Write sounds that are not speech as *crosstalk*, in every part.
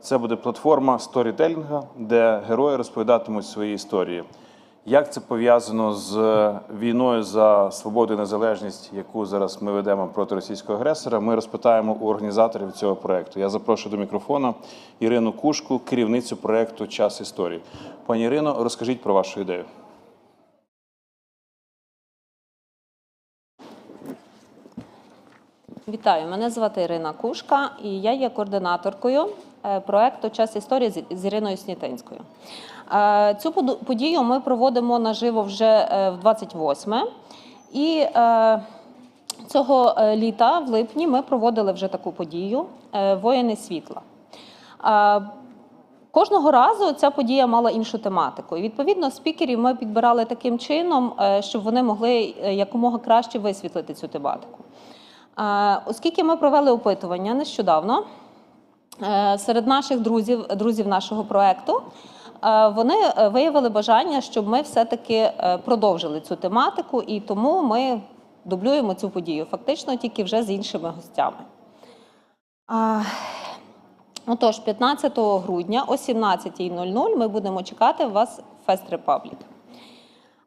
Це буде платформа сторітелінга, де герої розповідатимуть свої історії. Як це пов'язано з війною за свободу і незалежність, яку зараз ми ведемо проти російського агресора? Ми розпитаємо у організаторів цього проекту. Я запрошую до мікрофона Ірину Кушку, керівницю проекту Час історії. Пані Ірино, розкажіть про вашу ідею. Вітаю, мене звати Ірина Кушка, і я є координаторкою е, проекту Час історії з- Іриною Снітинською. Е, Цю подію ми проводимо наживо вже е, в 28-ме. І е, цього е, літа, в липні, ми проводили вже таку подію Воїни світла. Кожного разу ця подія мала іншу тематику. І відповідно спікерів ми підбирали таким чином, щоб вони могли якомога краще висвітлити цю тематику. Е, Оскільки ми провели опитування нещодавно е, серед наших друзів, друзів нашого проекту, е, вони виявили бажання, щоб ми все-таки продовжили цю тематику, і тому ми дублюємо цю подію, фактично тільки вже з іншими гостями. Отож, 15 грудня о 17.00 ми будемо чекати вас в Фест Репаблік.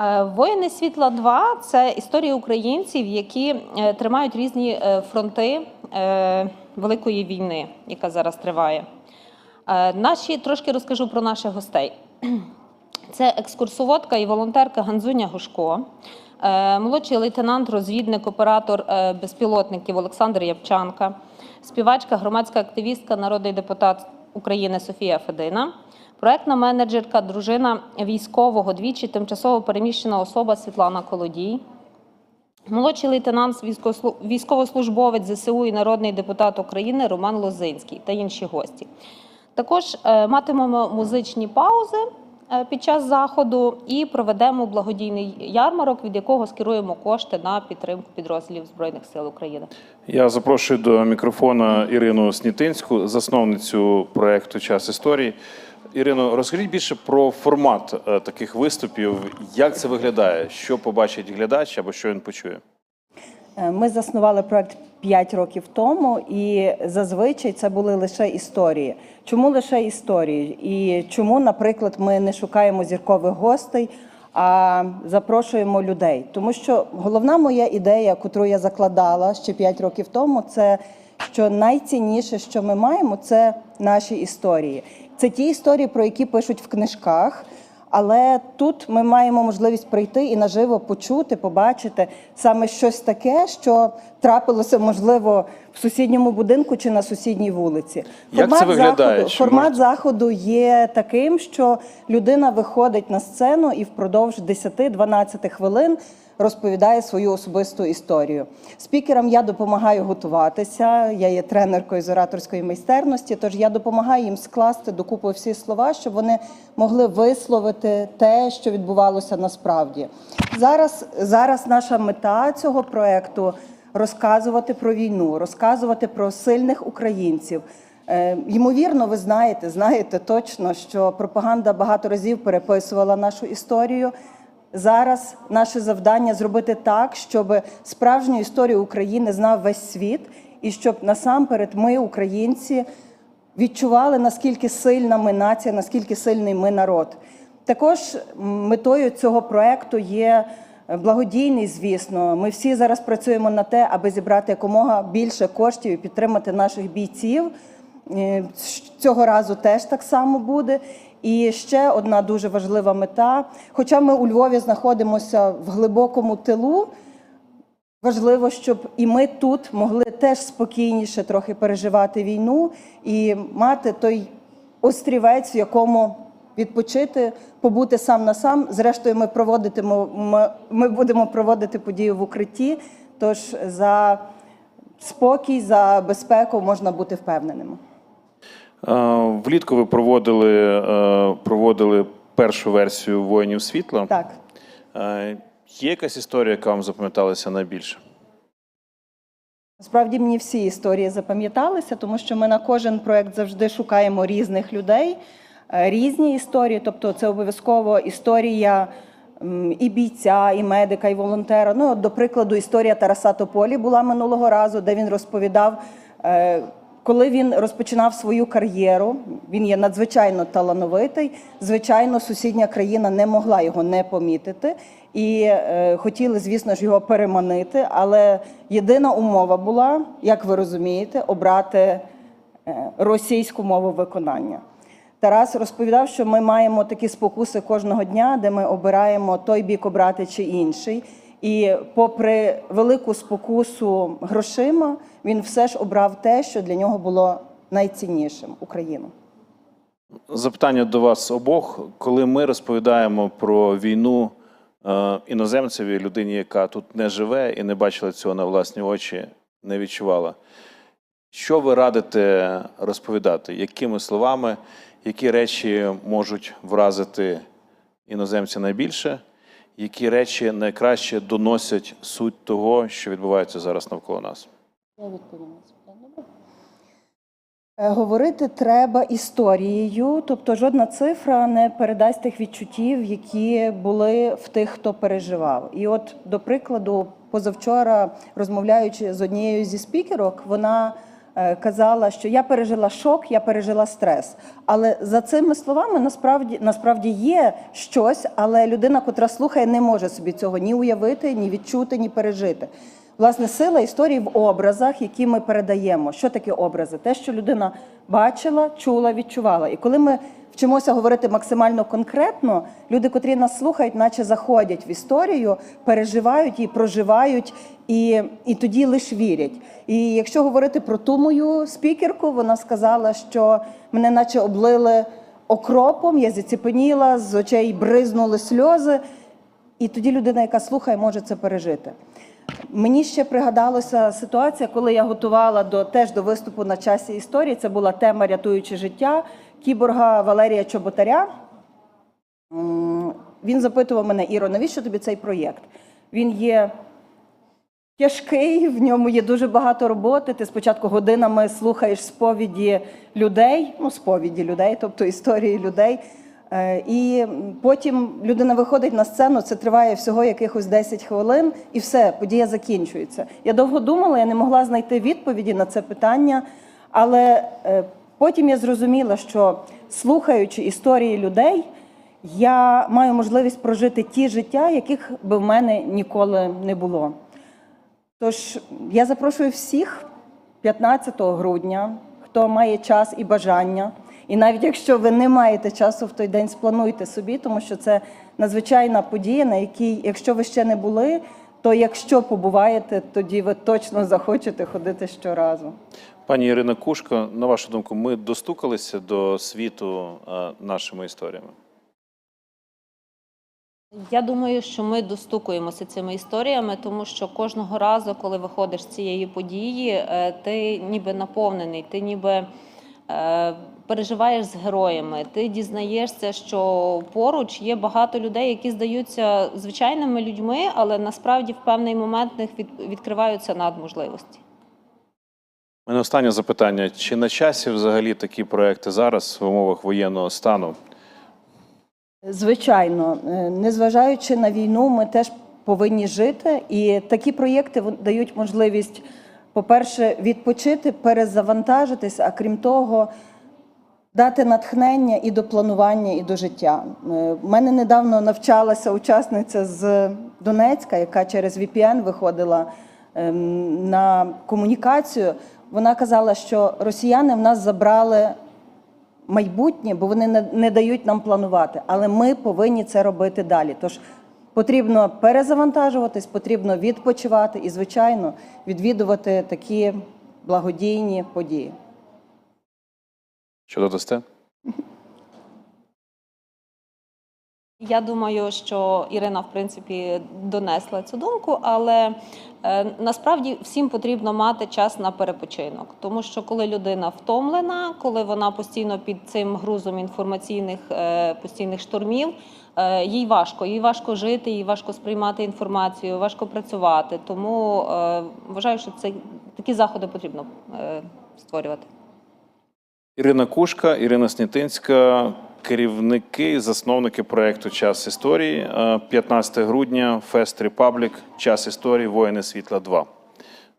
Е, Воїни світла 2 це історії українців, які е, тримають різні е, фронти Великої війни, яка зараз триває. Наші трошки розкажу про наших гостей. *clears throat* Це екскурсоводка і волонтерка Ганзуня Гушко, молодший лейтенант, розвідник, оператор безпілотників Олександр Явчанка, співачка, громадська активістка, народний депутат України Софія Федина, проектна менеджерка, дружина військового, двічі тимчасово переміщена особа Світлана Колодій, молодший лейтенант, військовослужбовець ЗСУ і народний депутат України Роман Лозинський та інші гості. Також е, матимемо музичні паузи під час заходу і проведемо благодійний ярмарок, від якого скеруємо кошти на підтримку підрозділів Збройних сил України. Я запрошую до мікрофона Ірину Снітинську, засновницю проекту Час історії. Ірино, розкажіть більше про формат е, таких виступів. Як це виглядає? Що побачить глядач або що він почує? Е, Ми заснували проект 5 років тому, і зазвичай це були лише історії. Чому лише історії? І чому, наприклад, ми не шукаємо зіркових гостей, а запрошуємо людей? Тому що головна моя ідея, яку я закладала ще 5 років тому, це що найцінніше, що ми маємо, це наші історії. Це ті історії, про які пишуть в книжках. Але тут ми маємо можливість прийти і наживо почути, побачити саме щось таке, що трапилося, можливо, в сусідньому будинку чи на сусідній вулиці. Як це виглядає? заходу, Чи формат можете- заходу є таким, що людина виходить на сцену і впродовж 10-12 хвилин розповідає свою особисту історію. Спікерам я допомагаю готуватися. Я є тренеркою з ораторської майстерності, тож я допомагаю їм скласти докупи всі слова, щоб вони могли висловити те, що відбувалося насправді. Зараз, зараз наша мета цього проекту розказувати про війну, розказувати про сильних українців. Е, Ймовірно, ви знаєте, знаєте точно, що пропаганда багато разів переписувала нашу історію. Зараз наше завдання зробити так, щоб справжню історію України знав весь світ, і щоб насамперед ми, українці, відчували, наскільки сильна ми нація, наскільки сильний ми народ. Також метою цього проекту є благодійний, звісно. Ми всі зараз працюємо на те, аби зібрати якомога більше коштів і підтримати наших бійців. Е, Цього разу теж так само буде. І ще одна дуже важлива мета. Хоча ми у Львові знаходимося в глибокому тилу, Важливо, щоб і ми тут могли теж спокійніше трохи переживати війну і мати той острівець, в якому відпочити, побути сам на сам. Зрештою, ми проводитимо, ми, будемо проводити подію в укритті. Тож за спокій, за безпеку можна бути впевненими. Е, Влітку ви проводили, е, проводили першу версію воїнів світла. Так. Е, Є якась історія, яка вам запам'яталася найбільше? Насправді мені всі історії запам'яталися, тому що ми на кожен проект завжди шукаємо різних людей, різні історії. Тобто, це обов'язково історія і бійця, і медика, і волонтера. Ну, от, до прикладу, історія Тараса Тополі була минулого разу, де він розповідав. Коли він розпочинав свою кар'єру, він є надзвичайно талановитий. Звичайно, сусідня країна не могла його не помітити і е, хотіли, звісно ж, його переманити. Але єдина умова була, як ви розумієте, обрати е, російську мову виконання. Тарас розповідав, що ми маємо такі спокуси кожного дня, де ми обираємо той бік обрати чи інший. І попри велику спокусу грошима, він все ж обрав те, що для нього було найціннішим Україну. Запитання до вас обох. Коли ми розповідаємо про війну е, іноземцеві, людині, яка тут не живе і не бачила цього на власні очі, не відчувала. Що ви радите розповідати? Якими словами, які речі можуть вразити іноземця найбільше? Які речі найкраще доносять суть того, що відбувається зараз навколо нас? Я відповім на це. Е, Говорити треба історією, тобто жодна цифра не передасть тих відчуттів, які були в тих, хто переживав. І от, до прикладу, позавчора, розмовляючи з однією зі спікерок, вона казала, що я пережила шок, я пережила стрес. Але за цими словами насправді насправді є щось, але людина, котра слухає, не може собі цього ні уявити, ні відчути, ні пережити. Власне, сила історії в образах, які ми передаємо. Що таке образи? Те, що людина бачила, чула, відчувала. І коли ми вчимося говорити максимально конкретно, люди, котрі нас слухають, наче заходять в історію, переживають її, проживають і, і тоді лише вірять. І якщо говорити про ту мою спікерку, вона сказала, що мене наче облили окропом, я заціпеніла, з очей бризнули сльози. І тоді людина, яка слухає, може це пережити. Мені ще пригадалася ситуація, коли я готувала до теж до виступу на часі історії. Це була тема рятуючи життя кіборга Валерія Чоботаря. Він запитував мене, Іро, навіщо тобі цей проєкт? Він є тяжкий, в ньому є дуже багато роботи. Ти спочатку годинами слухаєш сповіді людей, ну, сповіді людей, тобто історії людей. Е, І потім людина виходить на сцену, це триває всього якихось 10 хвилин, і все, подія закінчується. Я довго думала, я не могла знайти відповіді на це питання, але е, потім я зрозуміла, що слухаючи історії людей, я маю можливість прожити ті життя, яких би в мене ніколи не було. Тож я запрошую всіх 15 грудня, хто має час і бажання. І навіть якщо ви не маєте часу в той день, сплануйте собі, тому що це надзвичайна подія, на якій, якщо ви ще не були, то якщо побуваєте, тоді ви точно захочете ходити щоразу. Пані Ірина Кушко, на вашу думку, ми достукалися до світу е, нашими історіями? Я думаю, що ми достукуємося цими історіями, тому що кожного разу, коли виходиш з цієї події, е, ти ніби наповнений, ти ніби переживаєш з героями. Ти дізнаєшся, що поруч є багато людей, які здаються звичайними людьми, але насправді в певний момент в них відкриваються надможливості. У мене останнє запитання: чи на часі взагалі такі проекти зараз в умовах воєнного стану? Звичайно, е, незважаючи на війну, ми теж повинні жити, і такі проєкти дають можливість, по-перше, відпочити, перезавантажитись, а крім того, дати натхнення і до планування, і до життя. Е, В мене недавно навчалася учасниця з Донецька, яка через VPN виходила ем, на комунікацію. Вона казала, що росіяни в нас забрали майбутнє, бо вони не дають нам планувати. Але ми повинні це робити далі. Тож потрібно перезавантажуватись, потрібно відпочивати і, звичайно, відвідувати такі благодійні події. Що додасте? Я думаю, що Ірина, в принципі, донесла цю думку, але е, насправді всім потрібно мати час на перепочинок, тому що коли людина втомлена, коли вона постійно під цим грузом інформаційних е, постійних штурмів, е, їй важко, їй важко жити, їй важко сприймати інформацію, важко працювати. Тому вважаю, що це такі заходи потрібно створювати. Ірина Кушка, Ірина Снітинська, керівники, засновники проекту Час історії. Е, 15 грудня, Фест Репаблік, Час історії, Воїни світла 2.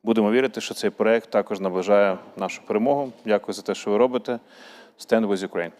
Будемо вірити, що цей проект також наближає нашу перемогу. Дякую за те, що ви робите. Stand with Ukraine.